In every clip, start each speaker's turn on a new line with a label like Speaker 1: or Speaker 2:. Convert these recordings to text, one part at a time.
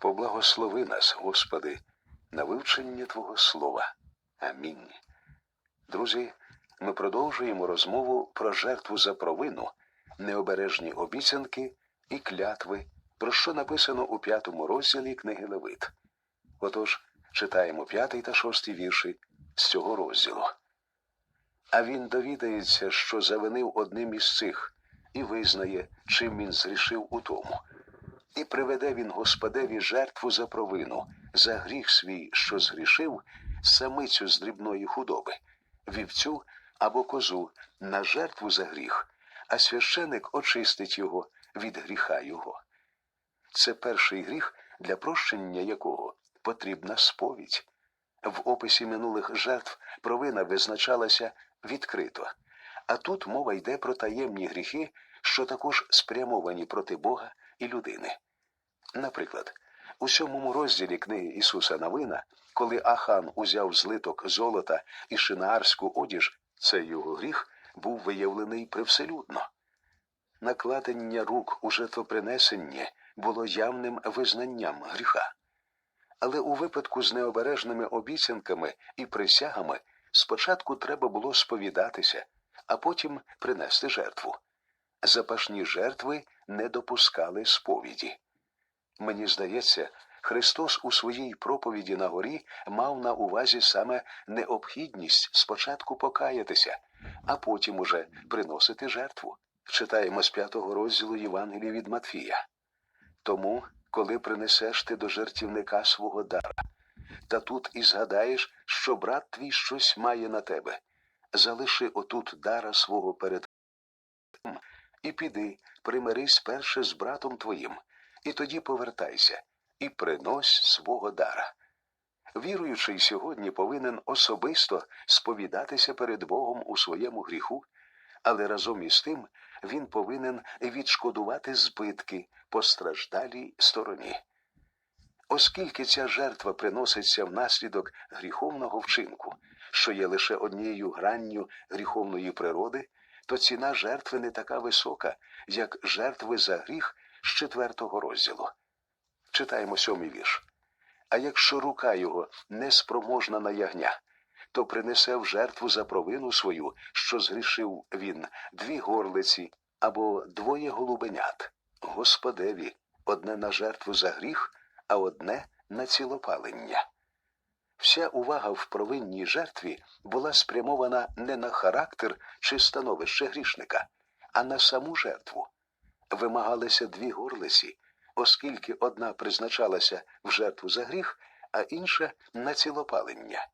Speaker 1: Поблагослови нас, Господи, на вивчення Твого Слова. Амінь. Друзі, ми продовжуємо розмову про жертву за провину, необережні обіцянки і клятви, про що написано у п'ятому розділі книги Левит. Отож, читаємо п'ятий та шостий вірші з цього розділу. А він довідається, що завинив одним із цих, і визнає, чим він зрішив у тому. І приведе він Господеві жертву за провину, за гріх свій, що згрішив, самицю з дрібної худоби, вівцю або козу на жертву за гріх, а священик очистить його від гріха його. Це перший гріх, для прощення якого потрібна сповідь. В описі минулих жертв провина визначалася відкрито, а тут мова йде про таємні гріхи, що також спрямовані проти Бога і людини. Наприклад, у сьомому розділі книги Ісуса Новина, коли Ахан узяв злиток золота і шинаарську одіж, цей його гріх був виявлений привселюдно. Накладення рук у жертвопринесенні було явним визнанням гріха. Але у випадку з необережними обіцянками і присягами спочатку треба було сповідатися, а потім принести жертву. Запашні жертви не допускали сповіді. Мені здається, Христос у своїй проповіді на горі мав на увазі саме необхідність спочатку покаятися, а потім уже приносити жертву. Читаємо з п'ятого розділу Євангелії від Матфія. Тому, коли принесеш ти до жертівника свого дара, та тут і згадаєш, що брат твій щось має на тебе, залиши отут дара свого перед і піди, примирись перше з братом твоїм, і тоді повертайся, і принось свого дара. Віруючий сьогодні повинен особисто сповідатися перед Богом у своєму гріху, але разом із тим він повинен відшкодувати збитки постраждалій стороні. Оскільки ця жертва приноситься внаслідок гріховного вчинку, що є лише однією гранню гріховної природи, то ціна жертви не така висока, як жертви за гріх з четвертого розділу. Читаємо сьомий вірш. А якщо рука його не спроможна на ягня, то принесе в жертву за провину свою, що згрішив він, дві горлиці або двоє голубенят. Господеві, одне на жертву за гріх, а одне на цілопалення. Вся увага в провинній жертві була спрямована не на характер чи становище грішника, а на саму жертву. Вимагалися дві горлиці, оскільки одна призначалася в жертву за гріх, а інша на цілопалення.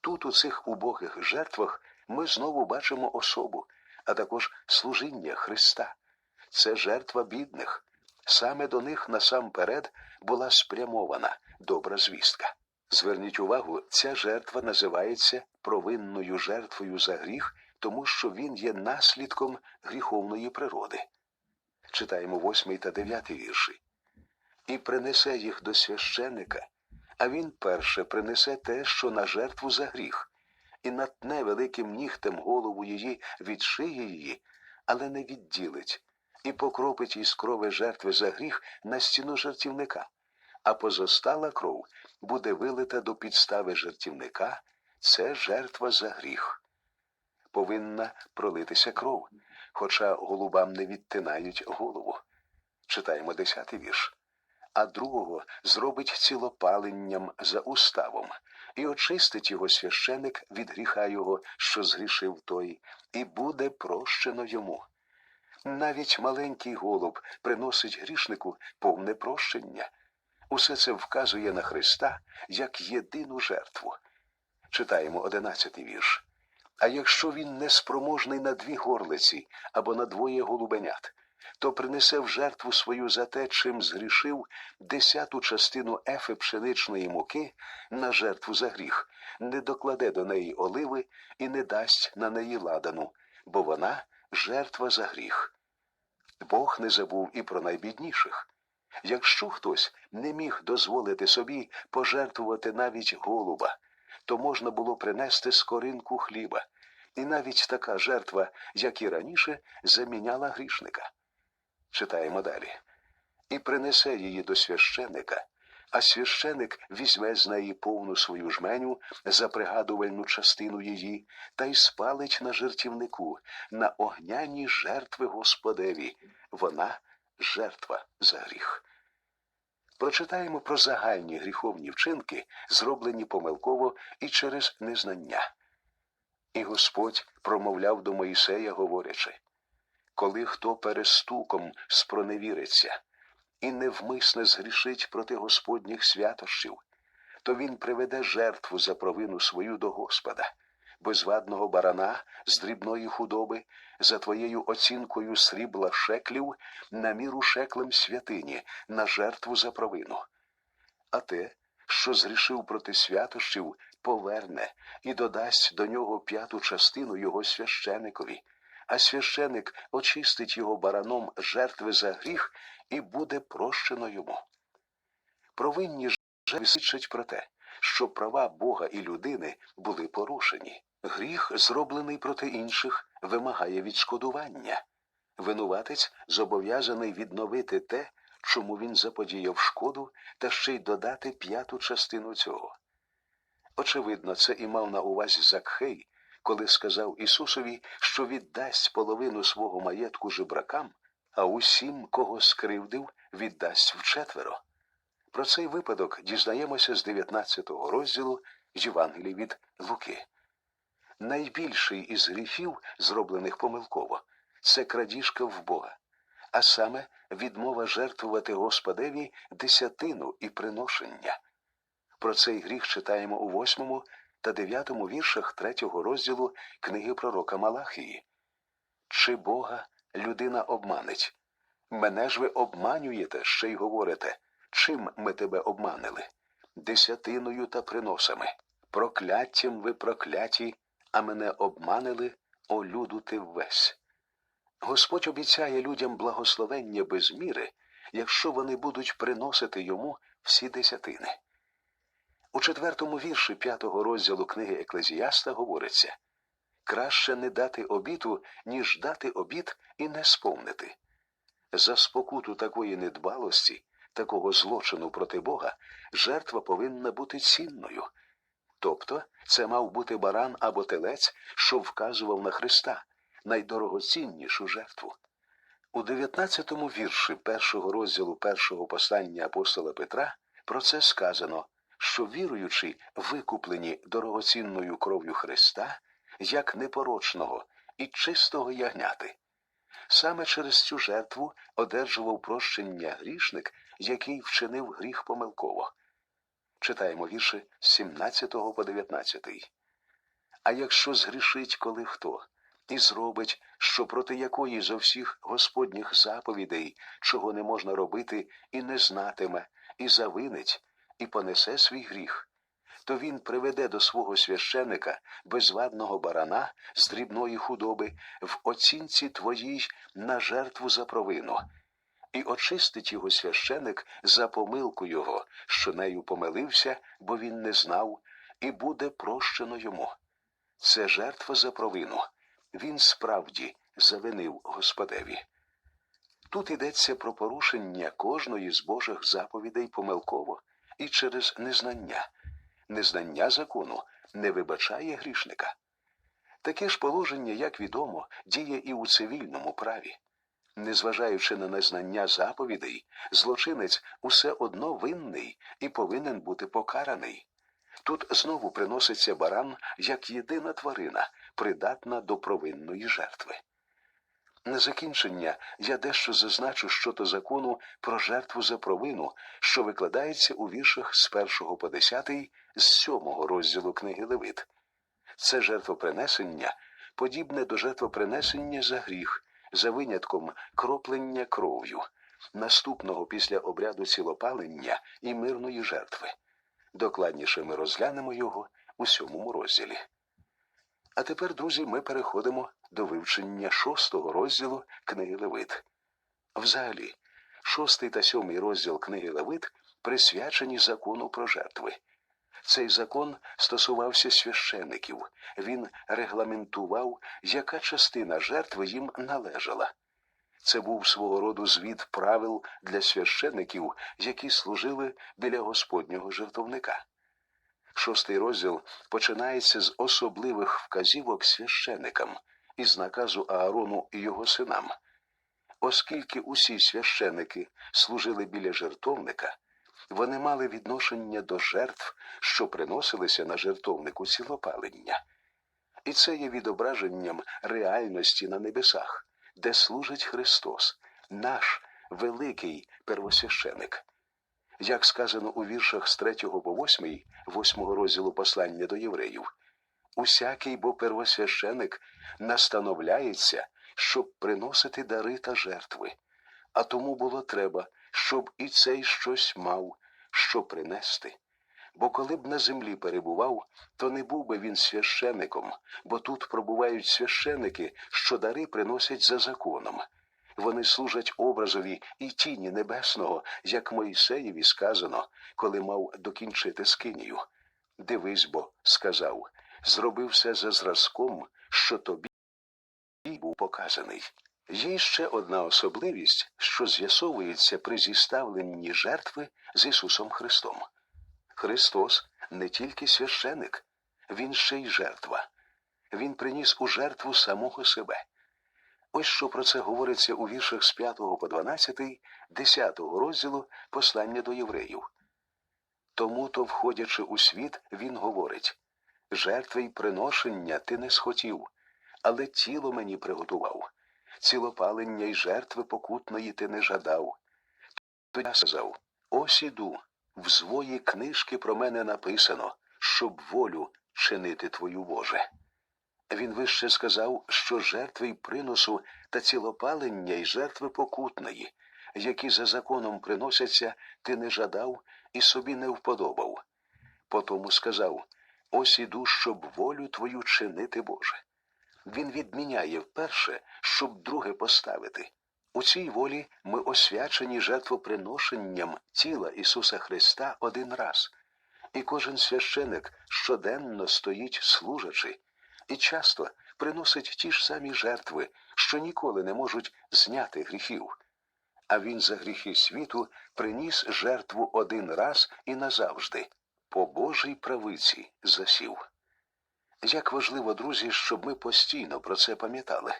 Speaker 1: Тут, у цих убогих жертвах, ми знову бачимо особу, а також служіння Христа. Це жертва бідних. Саме до них насамперед була спрямована добра звістка. Зверніть увагу, ця жертва називається провинною жертвою за гріх, тому що він є наслідком гріховної природи. Читаємо восьмий та дев'ятий вірші. І принесе їх до священика, а він перше принесе те, що на жертву за гріх, і натне великим нігтем голову її від шиї її, але не відділить, і покропить із крови жертви за гріх на стіну жертівника, а позостала кров буде вилита до підстави жертівника, це жертва за гріх. Повинна пролитися кров, хоча голубам не відтинають голову. Читаємо десятий вірш. А другого зробить цілопаленням за уставом, і очистить його священик від гріха його, що згрішив той, і буде прощено йому. Навіть маленький голуб приносить грішнику повне прощення. Усе це вказує на Христа як єдину жертву. Читаємо одинадцятий вірш. А якщо він не спроможний на дві горлиці або на двоє голубенят, то принесе в жертву свою за те, чим згрішив десяту частину ефи пшеничної муки на жертву за гріх, не докладе до неї оливи і не дасть на неї ладану, бо вона жертва за гріх. Бог не забув і про найбідніших. Якщо хтось не міг дозволити собі пожертвувати навіть голуба, то можна було принести скоринку хліба, і навіть така жертва, як і раніше, заміняла грішника. Читаємо далі. І принесе її до священика, а священик візьме з неї повну свою жменю за пригадувальну частину її та й спалить на жертівнику, на огняні жертви Господеві. Вона жертва за гріх. Прочитаємо про загальні гріховні вчинки, зроблені помилково і через незнання. І Господь промовляв до Моїсея, говорячи коли хто перестуком спроневіриться і невмисне згрішить проти Господніх святощів, то він приведе жертву за провину свою до Господа, безвадного барана з дрібної худоби, за твоєю оцінкою срібла шеклів на міру шеклем святині, на жертву за провину. А те, що згрішив проти святощів, поверне і додасть до нього п'яту частину його священикові, а священик очистить його бараном жертви за гріх і буде прощено йому. Провинні жертви свідчать про те, що права Бога і людини були порушені. Гріх, зроблений проти інших, вимагає відшкодування. Винуватець зобов'язаний відновити те, чому він заподіяв шкоду, та ще й додати п'яту частину цього. Очевидно, це і мав на увазі Закхей, коли сказав Ісусові, що віддасть половину свого маєтку жебракам, а усім, кого скривдив, віддасть вчетверо. Про цей випадок дізнаємося з 19 розділу Євангелії від Луки. Найбільший із гріхів, зроблених помилково, це крадіжка в Бога, а саме відмова жертвувати Господеві десятину і приношення. Про цей гріх читаємо у восьмому та дев'ятому віршах третього розділу книги пророка Малахії. Чи Бога людина обманить? Мене ж ви обманюєте, ще й говорите, чим ми тебе обманили? Десятиною та приносами. Прокляттям ви прокляті, а мене обманили, о люду ти весь. Господь обіцяє людям благословення без міри, якщо вони будуть приносити йому всі десятини. У четвертому вірші п'ятого розділу книги Еклезіаста говориться краще не дати обіту, ніж дати обіт і не сповнити. За спокуту такої недбалості, такого злочину проти Бога, жертва повинна бути цінною. Тобто це мав бути баран або телець, що вказував на Христа, найдорогоціннішу жертву. У 19-му вірші першого розділу першого послання апостола Петра про це сказано що віруючи, викуплені дорогоцінною кров'ю Христа, як непорочного і чистого ягняти. Саме через цю жертву одержував прощення грішник, який вчинив гріх помилково. Читаємо вірші з 17 по 19. А якщо згрішить коли хто, і зробить, що проти якої зо всіх Господніх заповідей, чого не можна робити, і не знатиме, і завинить, і понесе свій гріх, то він приведе до свого священика безвадного барана з дрібної худоби в оцінці твоїй на жертву за провину, і очистить його священик за помилку його, що нею помилився, бо він не знав, і буде прощено йому. Це жертва за провину. Він справді завинив Господеві. Тут йдеться про порушення кожної з Божих заповідей помилково і через незнання. Незнання закону не вибачає грішника. Таке ж положення, як відомо, діє і у цивільному праві. Незважаючи на незнання заповідей, злочинець усе одно винний і повинен бути покараний. Тут знову приноситься баран як єдина тварина, придатна до провинної жертви. На закінчення я дещо зазначу щодо закону про жертву за провину, що викладається у віршах з першого по десятий з сьомого розділу книги Левит. Це жертвопринесення подібне до жертвопринесення за гріх, за винятком кроплення кров'ю, наступного після обряду цілопалення і мирної жертви. Докладніше ми розглянемо його у сьомому розділі. А тепер, друзі, ми переходимо до вивчення шостого розділу книги Левит. Взагалі, шостий та сьомий розділ книги Левит присвячені закону про жертви. Цей закон стосувався священиків, він регламентував, яка частина жертви їм належала. Це був свого роду звіт правил для священиків, які служили біля Господнього жертовника. Шостий розділ починається з особливих вказівок священикам із наказу Аарону і його синам. Оскільки усі священики служили біля жертовника, вони мали відношення до жертв, що приносилися на жертовнику цілопалення. І це є відображенням реальності на небесах, де служить Христос, наш великий первосвященик. Як сказано у віршах з 3 по 8, 8 розділу послання до євреїв, усякий бо первосвященик настановляється, щоб приносити дари та жертви, а тому було треба, щоб і цей щось мав, що принести. Бо коли б на землі перебував, то не був би він священиком, бо тут пробувають священики, що дари приносять за законом. Вони служать образові і тіні небесного, як Моїсеєві сказано, коли мав докінчити скинію. Дивись бо, сказав, зроби все за зразком, що тобі був показаний. Є ще одна особливість, що з'ясовується при зіставленні жертви з Ісусом Христом. Христос не тільки священик, Він ще й жертва. Він приніс у жертву самого себе. Ось що про це говориться у віршах з 5 по 12, 10 розділу послання до євреїв. Тому то, входячи у світ, він говорить жертви й приношення ти не схотів, але тіло мені приготував. Цілопалення й жертви покутної ти не жадав. То я сказав ось іду, в звої книжки про мене написано, щоб волю чинити твою Боже. Він вище сказав, що жертви й приносу та цілопалення й жертви покутної, які за законом приносяться, ти не жадав і собі не вподобав. Потому сказав ось іду, щоб волю твою чинити Боже. Він відміняє вперше, щоб друге поставити. У цій волі ми освячені жертвоприношенням тіла Ісуса Христа один раз, і кожен священик щоденно стоїть служачи, і часто приносить ті ж самі жертви, що ніколи не можуть зняти гріхів. А він за гріхи світу приніс жертву один раз і назавжди, по Божій правиці засів. Як важливо, друзі, щоб ми постійно про це пам'ятали.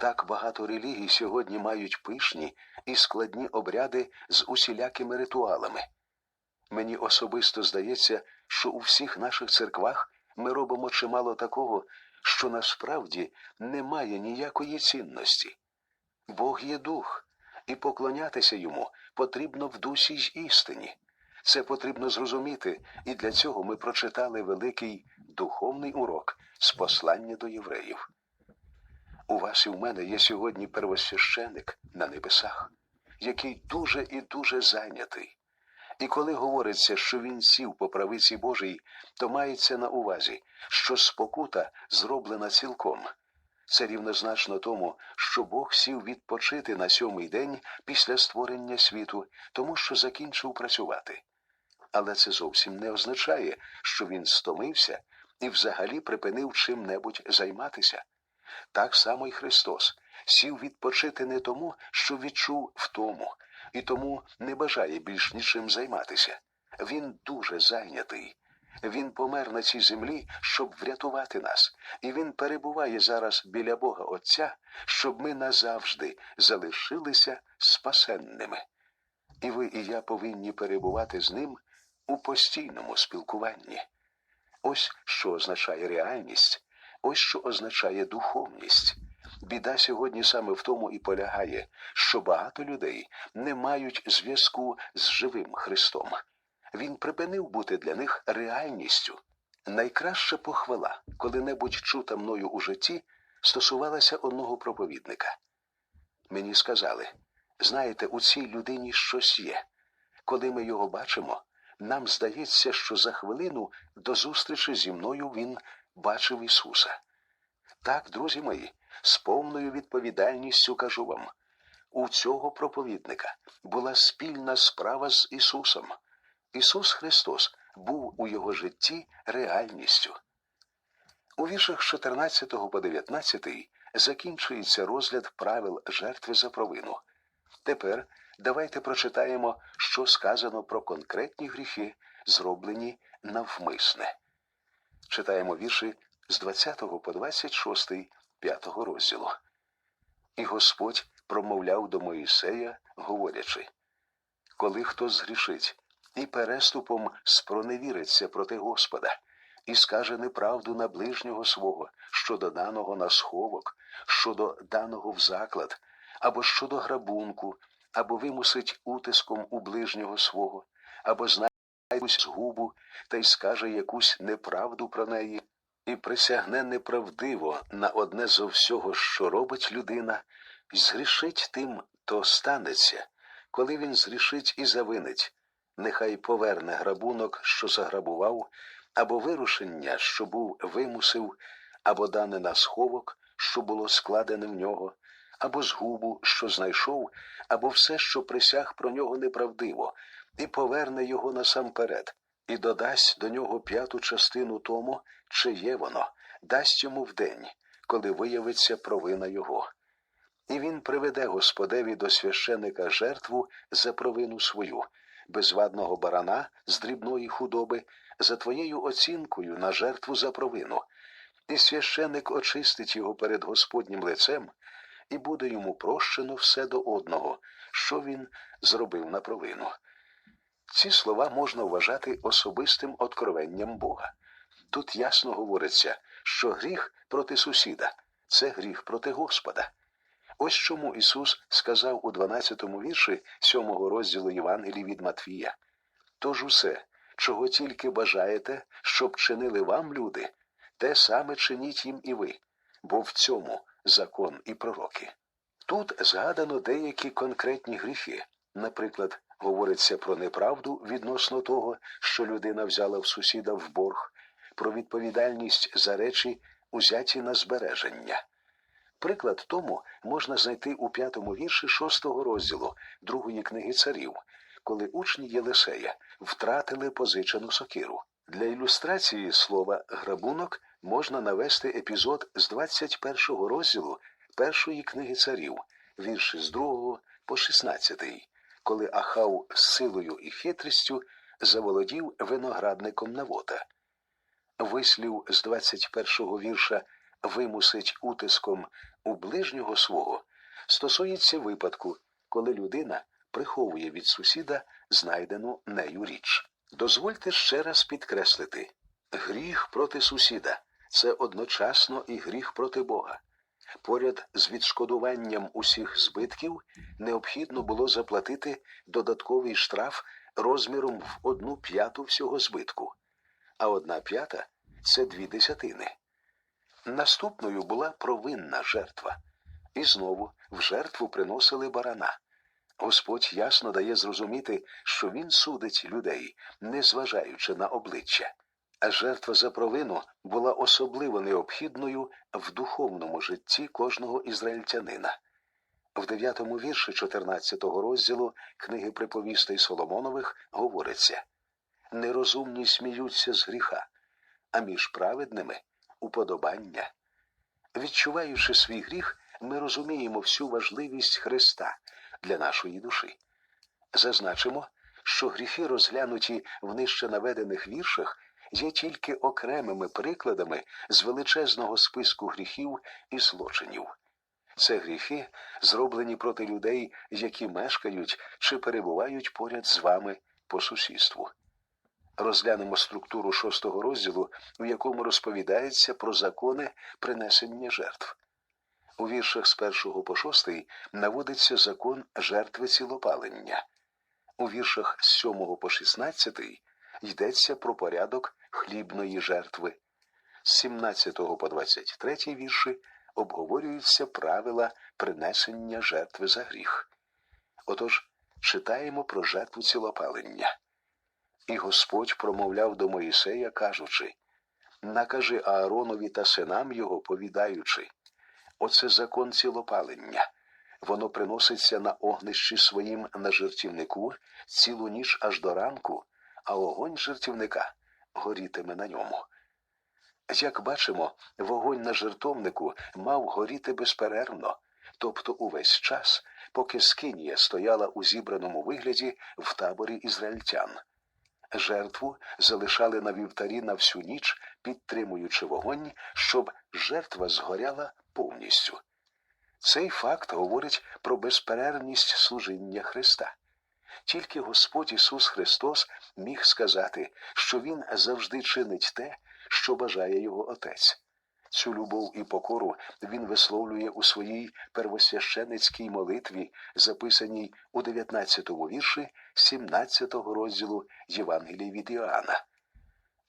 Speaker 1: Так багато релігій сьогодні мають пишні і складні обряди з усілякими ритуалами. Мені особисто здається, що у всіх наших церквах ми робимо чимало такого, що насправді не має ніякої цінності. Бог є дух, і поклонятися йому потрібно в дусі й істині. Це потрібно зрозуміти, і для цього ми прочитали великий духовний урок з послання до євреїв. У вас і в мене є сьогодні первосвященик на небесах, який дуже і дуже зайнятий. І коли говориться, що він сів по правиці Божій, то мається на увазі, що спокута зроблена цілком. Це рівнозначно тому, що Бог сів відпочити на сьомий день після створення світу, тому що закінчив працювати. Але це зовсім не означає, що він стомився і взагалі припинив чим-небудь займатися. Так само й Христос сів відпочити не тому, що відчув втому, і тому не бажає більш нічим займатися. Він дуже зайнятий. Він помер на цій землі, щоб врятувати нас, і він перебуває зараз біля Бога Отця, щоб ми назавжди залишилися спасенними. І ви і я повинні перебувати з ним у постійному спілкуванні. Ось що означає реальність, ось що означає духовність. Біда сьогодні саме в тому і полягає, що багато людей не мають зв'язку з живим Христом. Він припинив бути для них реальністю. Найкраща похвала, коли-небудь чута мною у житті, стосувалася одного проповідника. Мені сказали знаєте, у цій людині щось є. Коли ми його бачимо, нам здається, що за хвилину до зустрічі зі мною він бачив Ісуса. Так, друзі мої, з повною відповідальністю кажу вам, у цього проповідника була спільна справа з Ісусом. Ісус Христос був у його житті реальністю. У віршах 14 по 19 закінчується розгляд правил жертви за провину. Тепер давайте прочитаємо, що сказано про конкретні гріхи, зроблені навмисне. Читаємо вірші з 20 по 26 5 розділу. І Господь промовляв до Моїсея, говорячи: Коли хто згрішить і переступом спроневіриться проти Господа, і скаже неправду на ближнього свого щодо даного на сховок, щодо даного в заклад, або щодо грабунку, або вимусить утиском у ближнього свого, або знає якусь згубу та й скаже якусь неправду про неї, і присягне неправдиво на одне зо всього, що робить людина, й згрішить тим, то станеться, коли він згрішить і завинить, нехай поверне грабунок, що заграбував, або вирушення, що був вимусив, або дане на сховок, що було складене в нього, або згубу, що знайшов, або все, що присяг про нього неправдиво, і поверне його насамперед, і додасть до нього п'яту частину тому, чи є воно, дасть йому вдень, коли виявиться провина його. І він приведе Господеві до священика жертву за провину свою, безвадного барана з дрібної худоби, за твоєю оцінкою на жертву за провину. І священик очистить його перед Господнім лицем, і буде йому прощено все до одного, що він зробив на провину. Ці слова можна вважати особистим откровенням Бога. Тут ясно говориться, що гріх проти сусіда це гріх проти Господа. Ось чому Ісус сказав у 12-му вірші 7-го розділу Євангелії від Матвія. Тож усе, чого тільки бажаєте, щоб чинили вам люди, те саме чиніть їм і ви, бо в цьому закон і пророки. Тут згадано деякі конкретні гріхи, наприклад, говориться про неправду відносно того, що людина взяла в сусіда в борг, про відповідальність за речі, узяті на збереження. Приклад тому можна знайти у п'ятому вірші шостого розділу другої книги царів, коли учні Єлисея втратили позичену сокиру. Для ілюстрації слова грабунок можна навести епізод з 21 розділу першої книги царів, вірші з 2 по 16, коли Ахав з силою і хитрістю заволодів виноградником Навота. Вислів з 21 вірша вимусить утиском у ближнього свого стосується випадку, коли людина приховує від сусіда знайдену нею річ. Дозвольте ще раз підкреслити гріх проти сусіда це одночасно і гріх проти Бога. Поряд з відшкодуванням усіх збитків необхідно було заплатити додатковий штраф розміром в одну п'яту всього збитку, а одна п'ята це дві десятини. Наступною була провинна жертва, і знову в жертву приносили барана. Господь ясно дає зрозуміти, що він судить людей, незважаючи на обличчя. А жертва за провину була особливо необхідною в духовному житті кожного ізраїльтянина. В дев'ятому вірші 14-го розділу книги приповістей Соломонових говориться Нерозумні сміються з гріха, а між праведними уподобання. Відчуваючи свій гріх, ми розуміємо всю важливість Христа для нашої душі. Зазначимо, що гріхи, розглянуті в нижче наведених віршах, є тільки окремими прикладами з величезного списку гріхів і злочинів. Це гріхи, зроблені проти людей, які мешкають чи перебувають поряд з вами по сусідству. Розглянемо структуру шостого розділу, в якому розповідається про закони принесення жертв. У віршах з першого по шостий наводиться закон жертви цілопалення. У віршах з сьомого по шістнадцятий йдеться про порядок хлібної жертви. З 17 по 23 вірші обговорюються правила принесення жертви за гріх. Отож, читаємо про жертву цілопалення. І Господь промовляв до Моїсея, кажучи Накажи Ааронові та синам його, повідаючи Оце закон цілопалення. Воно приноситься на огнищі своїм на жертівнику цілу ніч аж до ранку, а огонь жертівника горітиме на ньому. Як бачимо, вогонь на жертовнику мав горіти безперервно, тобто увесь час, поки Скинія стояла у зібраному вигляді в таборі ізраїльтян. Жертву залишали на вівтарі на всю ніч, підтримуючи вогонь, щоб жертва згоряла повністю. Цей факт говорить про безперервність служіння Христа. Тільки Господь Ісус Христос міг сказати, що Він завжди чинить те, що бажає Його Отець. Цю любов і покору Він висловлює у своїй первосвященицькій молитві, записаній у 19-му вірші 17-го розділу Євангелії від Іоанна.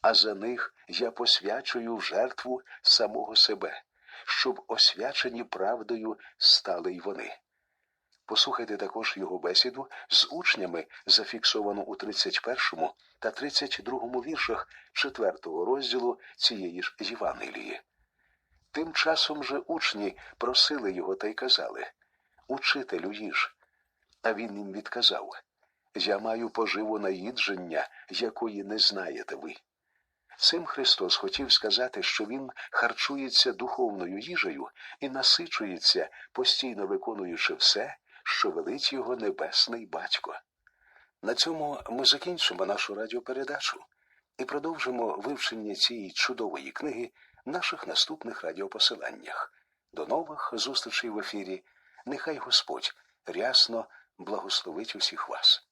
Speaker 1: А за них я посвячую в жертву самого себе, щоб освячені правдою стали й вони. Послухайте також його бесіду з учнями, зафіксовану у 31 та 32 віршах 4 розділу цієї ж Євангелії. Тим часом же учні просили його та й казали Учителю їж. А він їм відказав Я маю поживу наїдження, якої не знаєте ви. Цим Христос хотів сказати, що Він харчується духовною їжею і насичується, постійно виконуючи все, що велить його небесний батько. На цьому ми закінчимо нашу радіопередачу і продовжимо вивчення цієї чудової книги в наших наступних радіопосиланнях. До нових зустрічей в ефірі. Нехай Господь рясно благословить усіх вас.